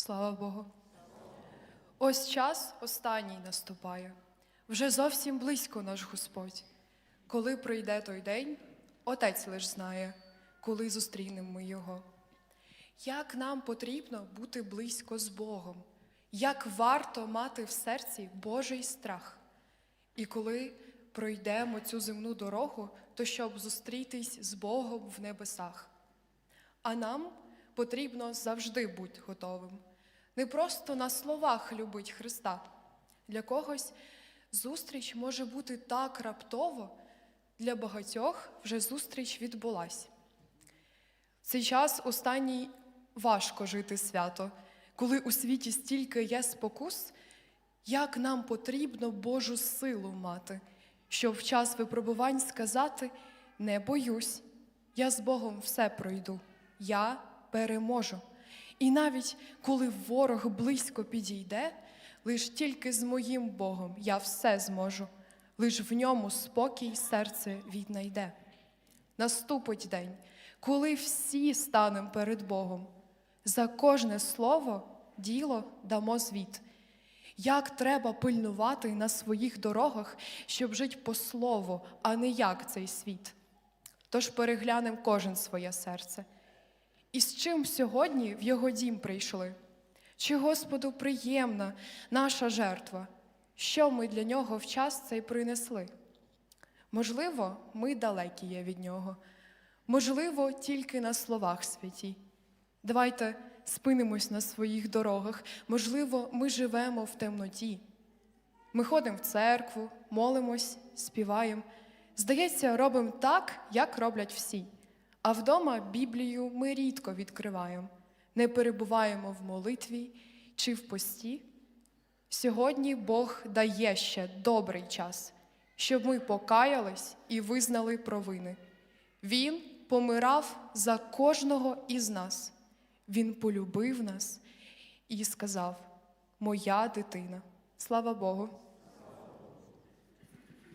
Слава Богу. Ось час останній наступає. Вже зовсім близько наш Господь. Коли прийде той день, Отець лиш знає, коли зустрінемо ми Його. Як нам потрібно бути близько з Богом, як варто мати в серці Божий страх. І коли пройдемо цю земну дорогу, то щоб зустрітись з Богом в небесах. А нам потрібно завжди бути готовим. Не просто на словах любить Христа. Для когось зустріч може бути так раптово, для багатьох вже зустріч відбулась. В цей час останній важко жити свято, коли у світі стільки є спокус, як нам потрібно Божу силу мати, щоб в час випробувань сказати: не боюсь, я з Богом все пройду, я переможу. І навіть коли ворог близько підійде, лиш тільки з моїм Богом я все зможу, лиш в ньому спокій серце віднайде. Наступить день, коли всі станемо перед Богом. За кожне слово, діло дамо звіт. Як треба пильнувати на своїх дорогах, щоб жити по слову, а не як цей світ. Тож переглянемо кожен своє серце. І з чим сьогодні в його дім прийшли? Чи Господу приємна наша жертва? Що ми для нього в час цей принесли? Можливо, ми далекі є від нього, можливо, тільки на словах святі. Давайте спинимось на своїх дорогах. Можливо, ми живемо в темноті. Ми ходимо в церкву, молимось, співаємо. Здається, робимо так, як роблять всі. А вдома Біблію ми рідко відкриваємо, не перебуваємо в молитві чи в пості. Сьогодні Бог дає ще добрий час, щоб ми покаялись і визнали провини. Він помирав за кожного із нас. Він полюбив нас і сказав: Моя дитина. Слава Богу!